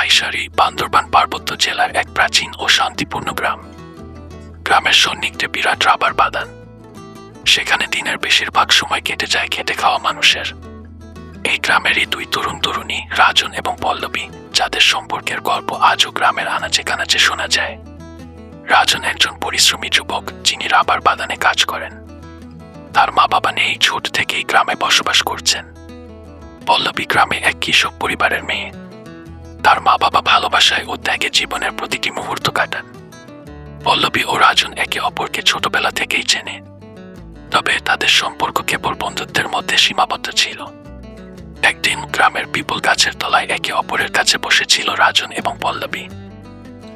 বাইশারি বান্দরবান পার্বত্য জেলার এক প্রাচীন ও শান্তিপূর্ণ গ্রাম। গ্রামের সন্নিগ্ধে বিরাট রাবার বাগান সেখানে দিনের বেশিরভাগ সময় কেটে যায় খেটে খাওয়া মানুষের। এই গ্রামেরই দুই তরুণ তরুণী, রাজন এবং পল্লবী, যাদের সম্পর্কের গল্প আজও গ্রামের আনাচে কানাচে শোনা যায়। রাজন একজন পরিশ্রমী যুবক, যিনি রাবার বাগানে কাজ করেন। তার মা বাবা নেই, ছোট থেকেই গ্রামে বসবাস করছেন। পল্লবী গ্রামে এক কৃষক পরিবারের মেয়ে। তার মা বাবা ভালোবাসায় ও ত্যাগে জীবনের প্রতিটি মুহূর্ত কাটান। পল্লবী ও রাজন একে অপরকে ছোটবেলা থেকেই চেনে। তবে তাদের সম্পর্ক কেবল বন্ধুত্বের মধ্যে সীমাবদ্ধ ছিল। একদিন গ্রামের পিপল গাছের তলায় একে অপরের কাছে বসেছিল রাজন এবং পল্লবী।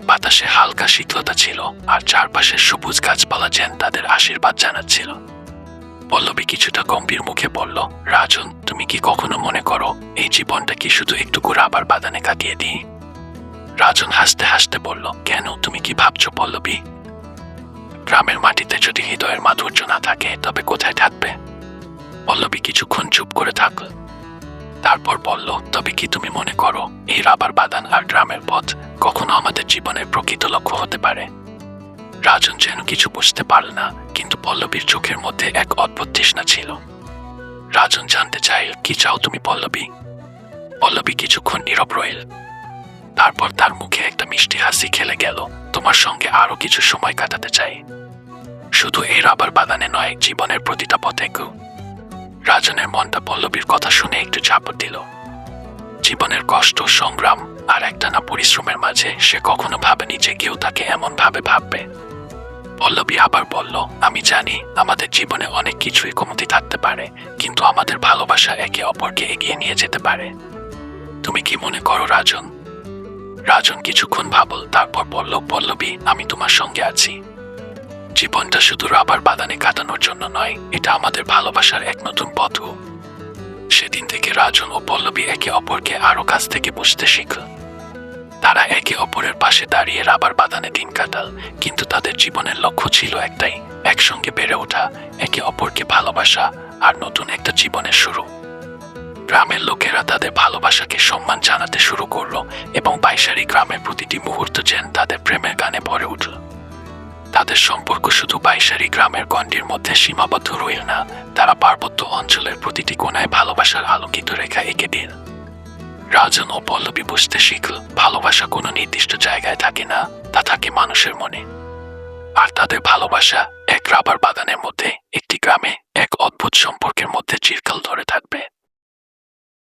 বাতাসে হালকা শীতলতা ছিল আর চারপাশের সবুজ গাছপালা যেন তাদের আশীর্বাদ জানাচ্ছিল। পল্লবী কিছুটা গম্ভীর মুখে বলল, রাজন তুমি কি কখনো মনে করো, এই জীবনটা কি শুধু একটুকু রাবার বাদানে কাটিয়ে দিই? রাজন হাসতে হাসতে বলল, কেন? তুমি কি ভাবছ পল্লবী? গ্রামের মাটিতে যদি হৃদয়ের মাধুর্য না থাকে, তবে কোথায় থাকবে? পল্লবী কিছুক্ষণ চুপ করে থাকল। তারপর বলল, তবে কি তুমি মনে করো, এই রাবার বাদান আর গ্রামের পথ কখনো আমাদের জীবনের প্রকৃত লক্ষ্য হতে পারে? রাজন যেন কিছু বুঝতে পারল না, কিন্তু পল্লবীর চোখের মধ্যে এক অদ্ভুত তৃষ্ণা ছিল। রাজন জানতে চাইল, কি চাও তুমি পল্লবী? পল্লবী কিছুক্ষণ নীরব রইল। তারপর তার মুখে একটা মিষ্টি হাসি খেলে গেল। তোমার সঙ্গে আরও কিছু সময় কাটাতে চাই। শুধু এই রাবার বাগানে নয়, জীবনের প্রতিটা পথেকেও রাজনের মনটা পল্লবীর কথা শুনে একটু ঝাপট দিল। জীবনের কষ্ট, সংগ্রাম আর একটানা পরিশ্রমের মাঝে সে কখনো ভাবেনি যে কেউ তাকে এমন ভাবে ভাববে। পল্লবী আবার বলল, আমি জানি আমাদের জীবনে অনেক কিছুই কমতি থাকতে পারে, কিন্তু আমাদের ভালোবাসা একে অপরকে এগিয়ে নিয়ে যেতে পারে। তুমি কি মনে করো, রাজন? রাজন কিছুক্ষণ ভাবল, তারপর বলল, পল্লবী, আমি তোমার সঙ্গে আছি। জীবনটা শুধু রাবার বাদানে কাটানোর জন্য নয়, এটা আমাদের ভালোবাসার এক নতুন পথ সেদিন থেকে রাজন ও পল্লবী একে অপরকে আরও কাছ থেকে বুঝতে শিখল। তারা একে অপরের পাশে দাঁড়িয়ে রাবার বাদানে দিন কাটাল। তাদের জীবনের লক্ষ্য ছিল একটাই, একসঙ্গে বেড়ে ওঠা, একে অপরকে ভালোবাসা আর নতুন একটা জীবনের শুরু। গ্রামের লোকেরা তাদের ভালোবাসাকে সম্মান জানাতে শুরু করল এবং বাইশারি গ্রামের প্রতিটি মুহূর্ত যেন তাদের প্রেমের গানে ভরে উঠল। তাদের সম্পর্ক শুধু বাইশারি গ্রামের গণ্ডির মধ্যে সীমাবদ্ধ রইল না, তারা পার্বত্য অঞ্চলের প্রতিটি কোনায় ভালোবাসার আলোকিত রেখা এঁকে দিল। রাজন ও পল্লবী বুঝতে শিখল, ভালোবাসা কোনো নির্দিষ্ট জায়গায় থাকে না, তা থাকে মানুষের মনে। আর তাদের ভালোবাসা এক রাবার বাগানের মধ্যে, একটি গ্রামে এক অদ্ভুত সম্পর্কের মধ্যে চিরকাল ধরে থাকবে